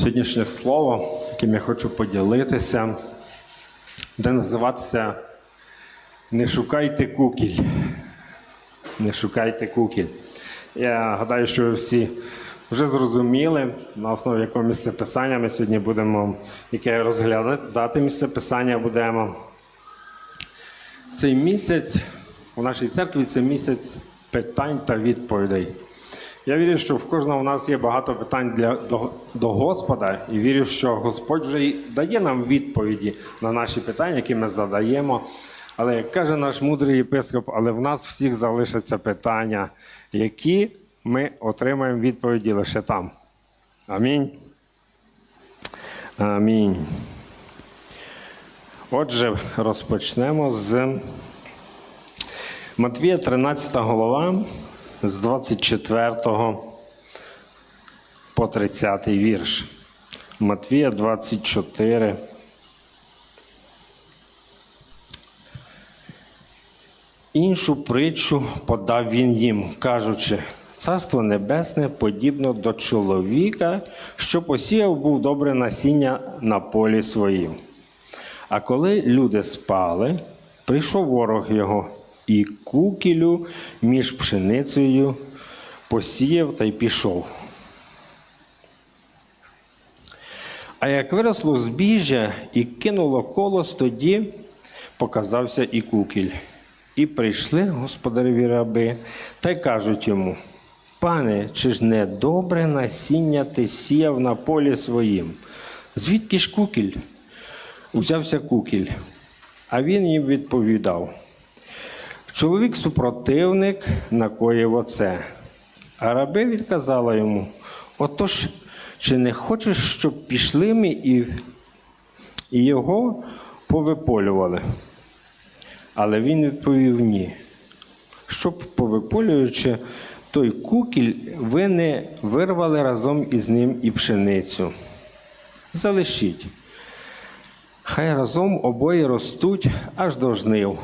Сьогоднішнє слово, яким я хочу поділитися, буде називатися Не шукайте кукіль. Не шукайте кукіль. Я гадаю, що ви всі вже зрозуміли, на основі якого місця писання ми сьогодні будемо, яке розглядати місце писання будемо. Цей місяць у нашій церкві це місяць питань та відповідей. Я вірю, що в кожного у нас є багато питань для, до, до Господа, і вірю, що Господь вже й дає нам відповіді на наші питання, які ми задаємо. Але як каже наш мудрий єпископ, але в нас всіх залишаться питання, які ми отримаємо відповіді лише там. Амінь. Амінь. Отже, розпочнемо з Матвія 13 голова, з 24 по 30 вірш. Матвія 24. Іншу притчу подав він їм, кажучи, царство небесне подібно до чоловіка, що посіяв був добре насіння на полі своїм. А коли люди спали, прийшов ворог його і кукілю між пшеницею посіяв та й пішов. А як виросло збіжжя і кинуло колос, тоді показався і кукіль. І прийшли господареві раби та й кажуть йому: Пане, чи ж не добре насіння ти сіяв на полі своїм? Звідки ж кукіль? Узявся кукіль. А він їм відповідав: Чоловік супротивник накоїв оце. А раби відказала йому: Отож, чи не хочеш, щоб пішли ми і, і його повиполювали? Але він відповів ні. Щоб, повиполюючи той кукіль, ви не вирвали разом із ним і пшеницю. Залишіть. Хай разом обоє ростуть аж до жнив,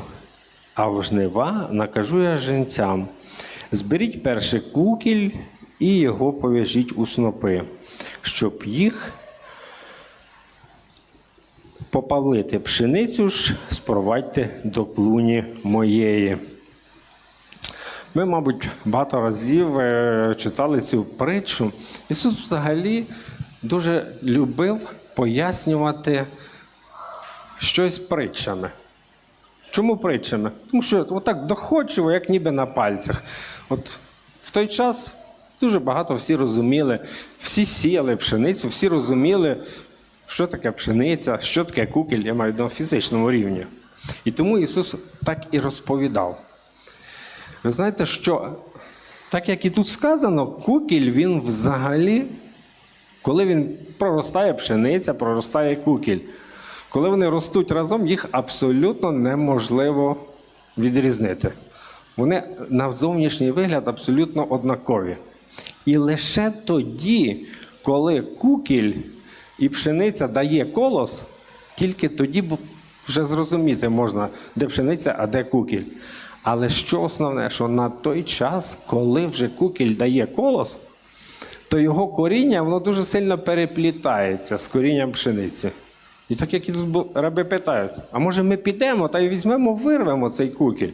а в жнива накажу я жінцям. Зберіть перший кукіль і його пов'яжіть у снопи, щоб їх попавлити пшеницю ж, спровадьте до клуні моєї. Ми, мабуть, багато разів е, читали цю притчу. Ісус взагалі дуже любив пояснювати щось притчами. Чому притчами? Тому що отак доходчиво, як ніби на пальцях. От в той час дуже багато всі розуміли, всі сіяли пшеницю, всі розуміли, що таке пшениця, що таке кукіль, я маю на фізичному рівні. І тому Ісус так і розповідав. Ви знаєте, що так як і тут сказано, кукіль він взагалі, коли він проростає пшениця, проростає кукіль. Коли вони ростуть разом, їх абсолютно неможливо відрізнити. Вони на зовнішній вигляд абсолютно однакові. І лише тоді, коли кукіль і пшениця дає колос, тільки тоді вже зрозуміти можна, де пшениця, а де кукіль. Але що основне, що на той час, коли вже кукіль дає колос, то його коріння воно дуже сильно переплітається з корінням пшениці. І так як раби питають, а може ми підемо та й візьмемо, вирвемо цей кукіль?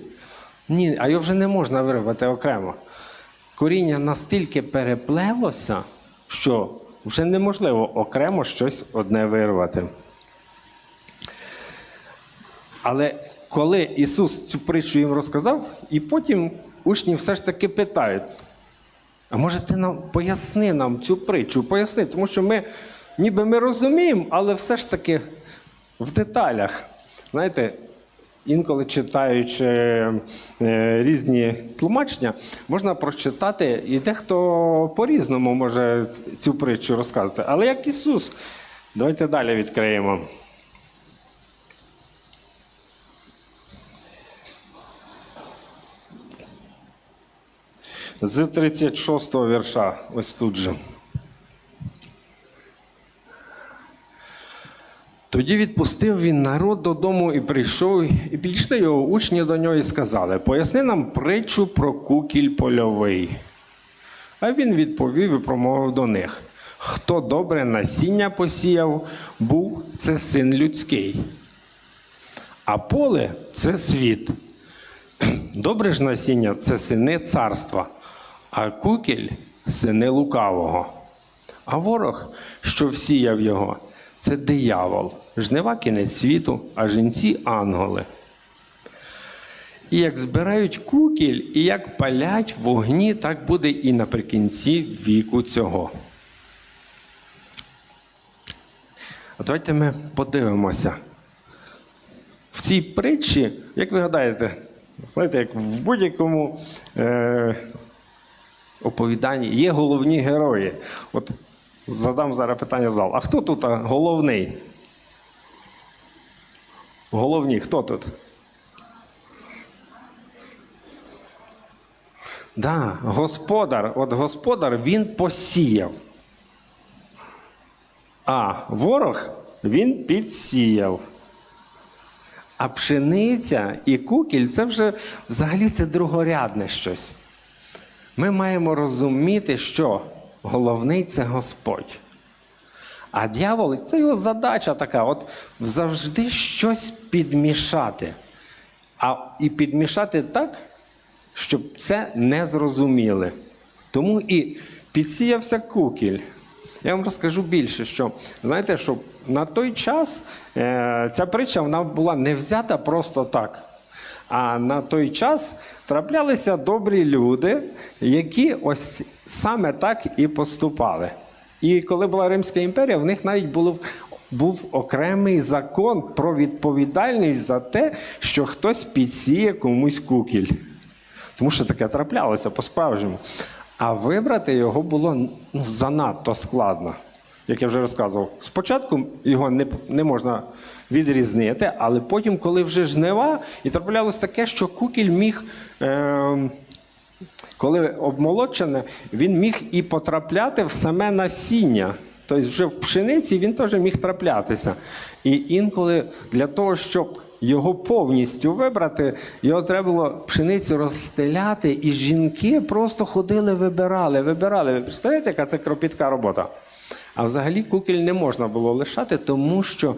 Ні, а його вже не можна вирвати окремо. Коріння настільки переплелося, що вже неможливо окремо щось одне вирвати. Але коли Ісус цю притчу їм розказав, і потім учні все ж таки питають: а може ти нам поясни нам цю притчу, поясни, тому що ми ніби ми розуміємо, але все ж таки в деталях. Знаєте, інколи читаючи е, різні тлумачення, можна прочитати, і дехто по-різному може цю притчу розказати. Але як Ісус, давайте далі відкриємо. З 36 го вірша, ось тут же. Тоді відпустив він народ додому і прийшов, і підійшли його учні до нього і сказали: Поясни нам притчу про кукіль польовий. А він відповів і промовив до них: Хто добре насіння посіяв, був це син людський. А поле це світ. Добре ж насіння це сини царства, а кукіль сини лукавого. А ворог, що всіяв його, це диявол, жнива кінець світу, а жінці ангели. І як збирають кукіль, і як палять вогні, так буде і наприкінці віку цього. А давайте ми подивимося. В цій притчі, як ви гадаєте, знаєте, як в будь-якому е, оповіданні є головні герої. От задам зараз питання в зал. А хто тут головний? Головні, хто тут? Да, господар, от господар він посіяв. А ворог він підсіяв. А пшениця і кукіль це вже взагалі це другорядне щось. Ми маємо розуміти, що головний це Господь. А дьявол це його задача така: от завжди щось підмішати. А і підмішати так, щоб це не зрозуміли. Тому і підсіявся кукіль. Я вам розкажу більше, що знаєте, що на той час е, ця притча вона була не взята просто так. А на той час траплялися добрі люди, які ось саме так і поступали. І коли була Римська імперія, в них навіть було, був окремий закон про відповідальність за те, що хтось підсіє комусь кукіль. Тому що таке траплялося по-справжньому. А вибрати його було ну, занадто складно. Як я вже розказував, спочатку його не, не можна відрізнити, але потім, коли вже жнива, і траплялось таке, що кукіль міг, е, коли обмолочене, він міг і потрапляти в саме насіння. Тобто вже в пшениці він теж міг траплятися. І інколи для того, щоб його повністю вибрати, його треба було пшеницю розстеляти, і жінки просто ходили, вибирали, вибирали. Ви представляєте, яка це кропітка робота? А взагалі кукіль не можна було лишати, тому що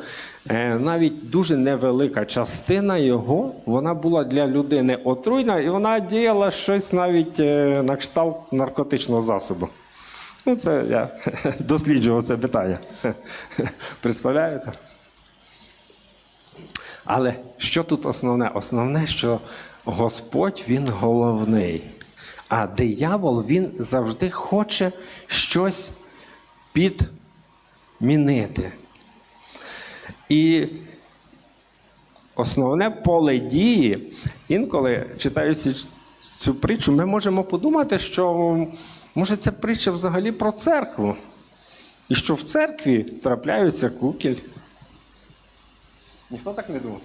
е, навіть дуже невелика частина його вона була для людини отруйна, і вона діяла щось навіть е, на кшталт наркотичного засобу. Ну, це я досліджував це питання. Представляєте? Але що тут основне? Основне, що Господь він головний, а диявол він завжди хоче щось підмінити. І основне поле дії, інколи читаючи цю притчу, ми можемо подумати, що може ця притча взагалі про церкву. І що в церкві трапляються кукіль. Ніхто так не думав?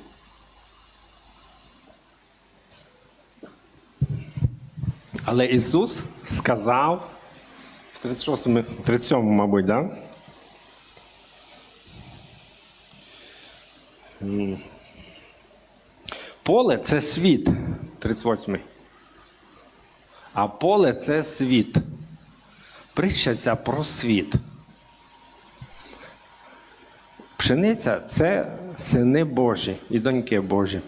Але Ісус сказав в 36-му, 37-му, мабуть, да? Поле це світ. 38-й. А поле це світ. Ця про світ. Пшениця це сини Божі і доньки Божі.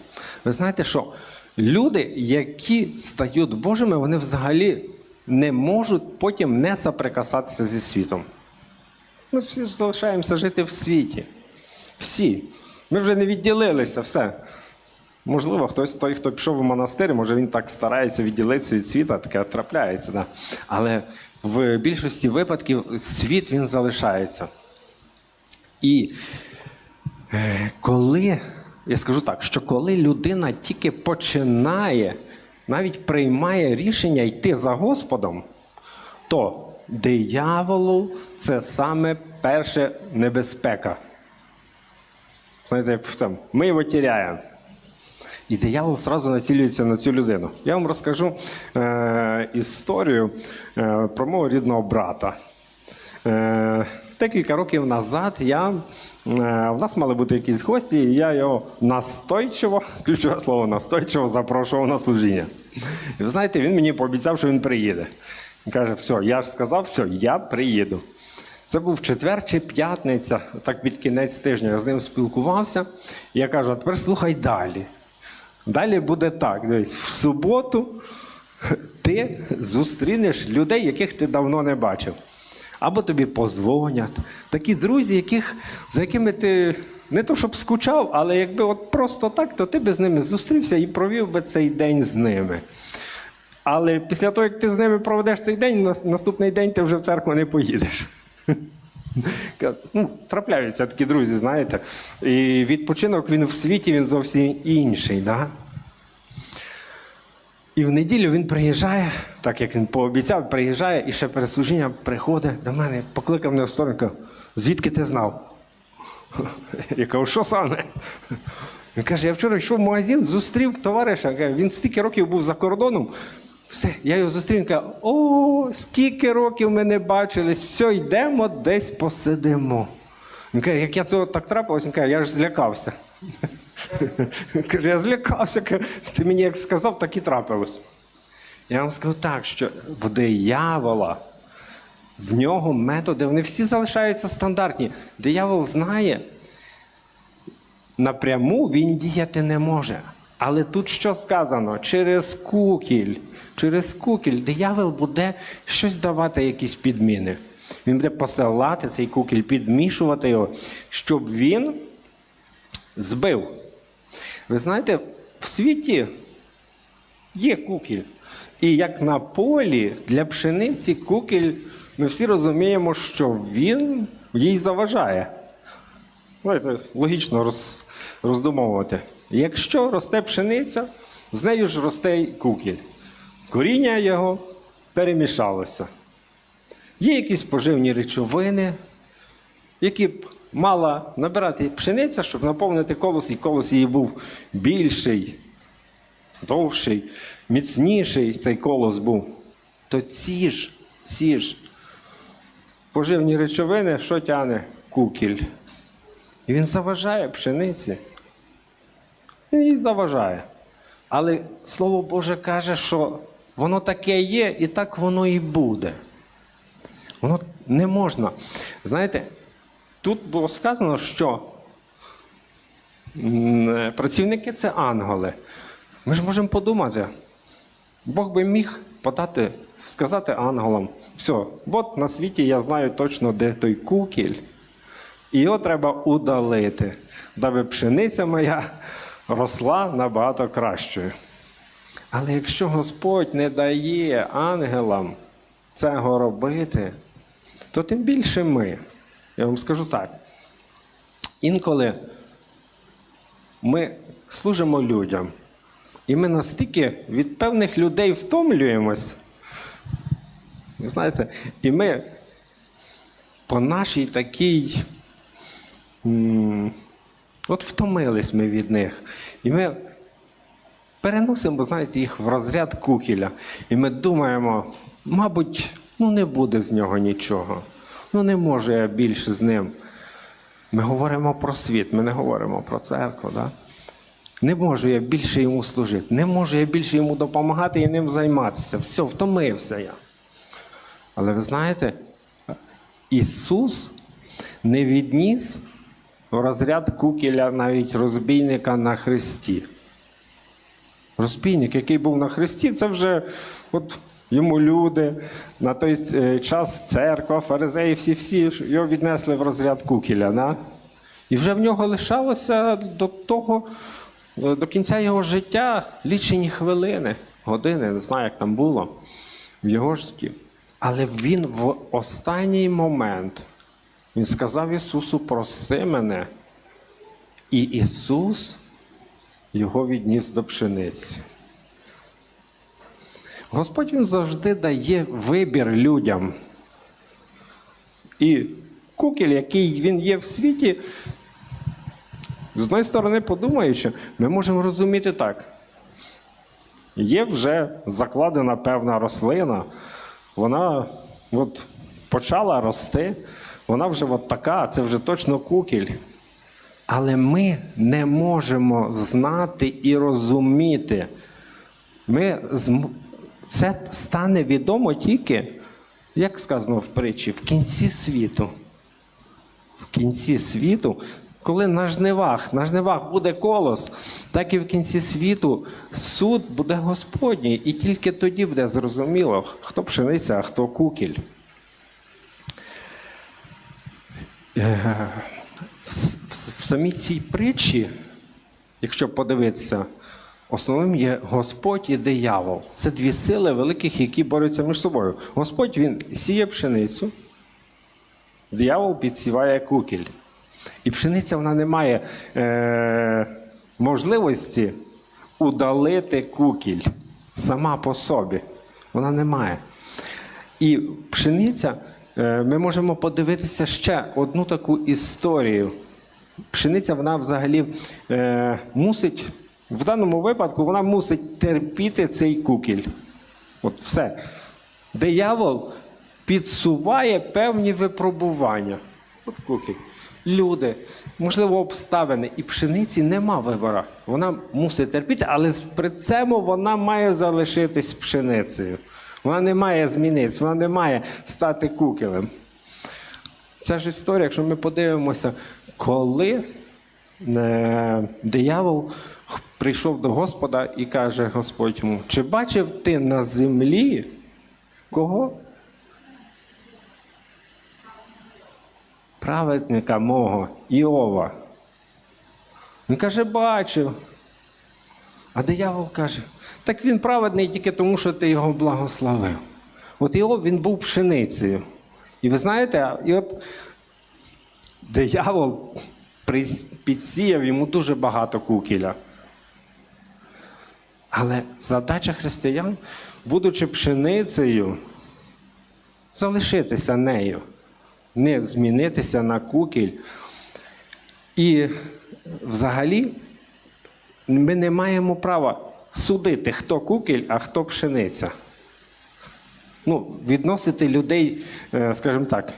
Ви знаєте, що люди, які стають Божими, вони взагалі не можуть потім не соприкасатися зі світом. Ми всі залишаємося жити в світі. Всі. Ми вже не відділилися, все. Можливо, хтось той, хто пішов в монастир, може він так старається відділитися від світу, таке трапляється. Да? Але в більшості випадків світ він залишається. І е, коли, я скажу так, що коли людина тільки починає, навіть приймає рішення йти за Господом, то дияволу це саме перша небезпека. Знаєте, в ми його тіряємо. І диявол одразу націлюється на цю людину. Я вам розкажу е, історію е, про мого рідного брата. Е, декілька років назад я, е, в нас мали бути якісь гості, і я його настойчиво, ключове слово настойчиво, запрошував на служіння. І ви знаєте, він мені пообіцяв, що він приїде. Він каже: все, я ж сказав, все, я приїду. Це був четвер чи п'ятниця, так під кінець тижня. Я з ним спілкувався. І я кажу, а тепер слухай далі. Далі буде так. Дивись, в суботу ти зустрінеш людей, яких ти давно не бачив. Або тобі позвонять. Такі друзі, яких, за якими ти не то щоб скучав, але якби от просто так, то ти би з ними зустрівся і провів би цей день з ними. Але після того, як ти з ними проведеш цей день, на наступний день ти вже в церкву не поїдеш. Ну, трапляються такі друзі, знаєте. І відпочинок він в світі він зовсім інший. Да? І в неділю він приїжджає, так як він пообіцяв, приїжджає і ще перед служінням приходить до мене, покликав мене в сторону, каже, звідки ти знав? Я кажу, що саме? Він каже, я вчора йшов в магазин, зустрів товариша. Він стільки років був за кордоном. Все, я його зустрів, він каже, о, скільки років ми не бачились, все, йдемо десь посидимо. Він каже, як я цього так трапилось, він каже, я ж злякався. Каже, я злякався. Ти мені як сказав, так і трапилось. Я вам скажу так, що в диявола, в нього методи, вони всі залишаються стандартні. Диявол знає, напряму він діяти не може. Але тут що сказано? Через кукіль. Через кукіль диявол буде щось давати, якісь підміни. Він буде посилати цей кукіль, підмішувати його, щоб він збив. Ви знаєте, в світі є кукіль. І як на полі для пшениці кукіль, ми всі розуміємо, що він їй заважає. Знаєте, логічно роз, роздумовувати. Якщо росте пшениця, з нею ж росте й кукіль. Коріння його перемішалося. Є якісь поживні речовини, які б мала набирати пшениця, щоб наповнити колос, і колос її був більший, довший, міцніший цей колос був. То ці ж, ці ж поживні речовини, що тяне кукіль? І він заважає пшениці. Він їй заважає. Але Слово Боже каже, що воно таке є, і так воно і буде. Воно не можна. Знаєте, тут було сказано, що працівники це ангели. Ми ж можемо подумати, Бог би міг подати, сказати ангелам, все, от на світі я знаю точно, де той кукіль, і його треба удалити, даби пшениця моя росла набагато кращою. Але якщо Господь не дає ангелам цього робити, то тим більше ми. Я вам скажу так. Інколи ми служимо людям, і ми настільки від певних людей втомлюємось. Знаєте, і ми по нашій такій. От втомились ми від них. І ми переносимо, знаєте, їх в розряд кукіля. І ми думаємо, мабуть, ну не буде з нього нічого. Ну не можу я більше з ним. Ми говоримо про світ, ми не говоримо про церкву. Да? Не можу я більше йому служити, не можу я більше йому допомагати і ним займатися. Все, втомився я. Але ви знаєте, Ісус не відніс в розряд кукіля навіть розбійника на хресті. Розбійник, який був на хресті, це вже от йому люди, на той е, час церква, фаризеї, всі-всі його віднесли в розряд кукіля. Да? І вже в нього лишалося до того, е, до кінця його життя лічені хвилини, години, не знаю, як там було в його житті. Але він в останній момент він сказав Ісусу, прости мене. І Ісус його відніс до пшениці. Господь Він завжди дає вибір людям. І кукіль, який він є в світі, з одної сторони, подумаючи, ми можемо розуміти так. Є вже закладена певна рослина, вона от почала рости, вона вже от така, це вже точно кукіль. Але ми не можемо знати і розуміти. Ми Це стане відомо тільки, як сказано в притчі, в кінці світу. В кінці світу, коли на жнивах, на жнивах буде колос, так і в кінці світу суд буде Господній. І тільки тоді буде зрозуміло, хто пшениця, а хто кукіль. Е, в- самій цій притчі, якщо подивитися, основним є Господь і диявол. Це дві сили великих, які борються між собою. Господь він сіє пшеницю, диявол підсіває кукіль. І пшениця вона не має е, можливості удалити кукіль сама по собі. Вона не має. І пшениця, е, ми можемо подивитися ще одну таку історію. Пшениця, вона взагалі е, мусить, в даному випадку, вона мусить терпіти цей кукіль. От все. Диявол підсуває певні випробування. От кукіль. Люди, можливо, обставини. І пшениці нема вибора. Вона мусить терпіти, але при цьому вона має залишитись пшеницею. Вона не має змінитися, вона не має стати кукілем. Ця ж історія, якщо ми подивимося, коли е, диявол прийшов до Господа і каже Господь йому, чи бачив ти на землі кого? Праведника мого Іова. Він каже, бачив. А диявол каже, так він праведний тільки тому, що ти його благословив. От Іов він був пшеницею. І ви знаєте, і от диявол підсіяв йому дуже багато кукіля. Але задача християн, будучи пшеницею, залишитися нею, не змінитися на кукіль. І взагалі ми не маємо права судити, хто кукіль, а хто пшениця. Ну, відносити людей, е, скажімо так, е,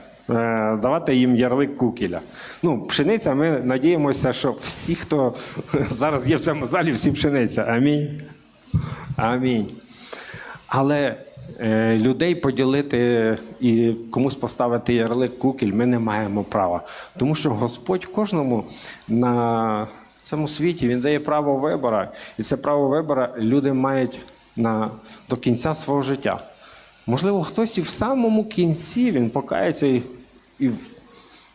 давати їм ярлик кукіля. Ну, пшениця, ми надіємося, що всі, хто зараз є в цьому залі, всі пшениця. Амінь. Амінь. Але е, людей поділити і комусь поставити ярлик кукіль ми не маємо права. Тому що Господь кожному на цьому світі він дає право вибору, і це право вибору люди мають на, до кінця свого життя. Можливо, хтось і в самому кінці він покається і, і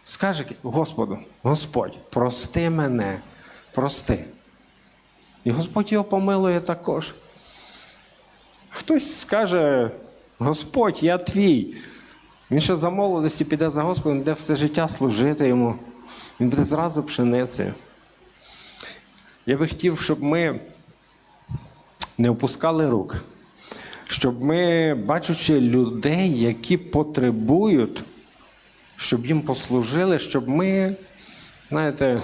скаже Господу, Господь, прости мене, прости. І Господь його помилує також. Хтось скаже, Господь, я твій. Він ще за молодості піде за Господом, буде все життя служити йому. Він буде зразу пшеницею. Я би хотів, щоб ми не опускали рук, щоб ми, бачучи людей, які потребують, щоб їм послужили, щоб ми, знаєте,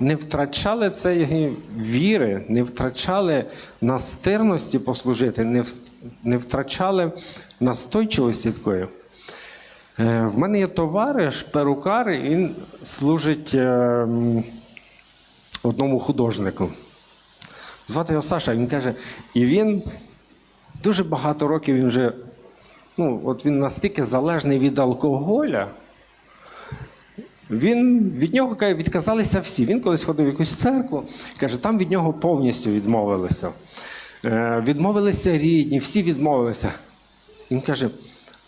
не втрачали цієї віри, не втрачали настирності послужити, не, втрачали настойчивості такої. Е, В мене є товариш, перукар, і він служить е, одному художнику. Звати його Саша, він каже, і він дуже багато років він вже, ну, от він настільки залежний від алкоголя. Він від нього каже, відказалися всі. Він колись ходив в якусь церкву, каже, там від нього повністю відмовилися. Е, відмовилися рідні, всі відмовилися. Він каже: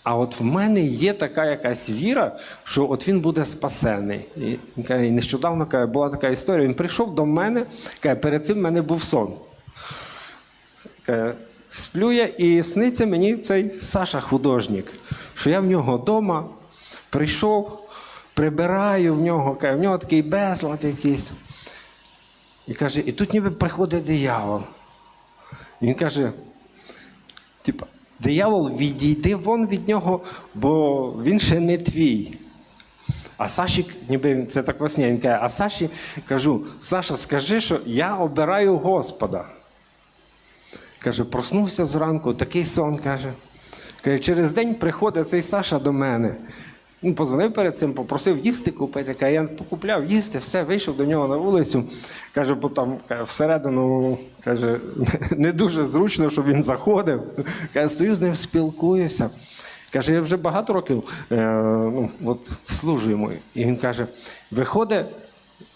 а от в мене є така якась віра, що от він буде спасений. І, каже, нещодавно каже, була така історія. Він прийшов до мене, каже, перед цим в мене був сон. Каже, Сплю я і сниться мені цей Саша художник, що я в нього вдома прийшов, прибираю в нього, в нього такий безлад якийсь. І каже, і тут ніби приходить диявол. Він каже, типа, диявол, відійди вон від нього, бо він ще не твій. А Саші, ніби це так весня, він каже, а Саші кажу, Саша, скажи, що я обираю Господа. Каже, проснувся зранку, такий сон каже. Каже, через день приходить цей Саша до мене. Він позвонив перед цим, попросив їсти купити. Каже, я покупляв їсти, все, вийшов до нього на вулицю. Каже, бо там каже, всередину каже, не дуже зручно, щоб він заходив. Каже, стою з ним, спілкуюся. Каже, я вже багато років е, ну, от, служу йому. І він каже: виходить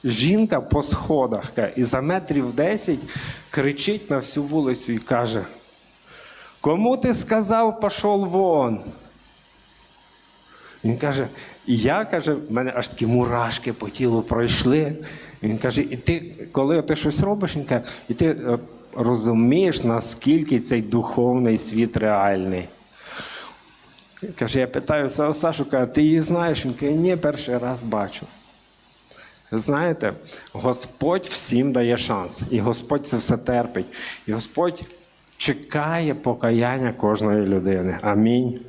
жінка по сходах каже, і за метрів 10 кричить на всю вулицю і каже: Кому ти сказав, пішов вон? Він каже, і я каже, в мене аж такі мурашки по тілу пройшли. Він каже, і ти, коли ти щось робиш, він каже, і ти е, розумієш, наскільки цей духовний світ реальний. Каже, я питаю Сашу, каже, ти її знаєш? Він каже, ні, перший раз бачу. Знаєте, Господь всім дає шанс, і Господь це все терпить. І Господь чекає покаяння кожної людини. Амінь.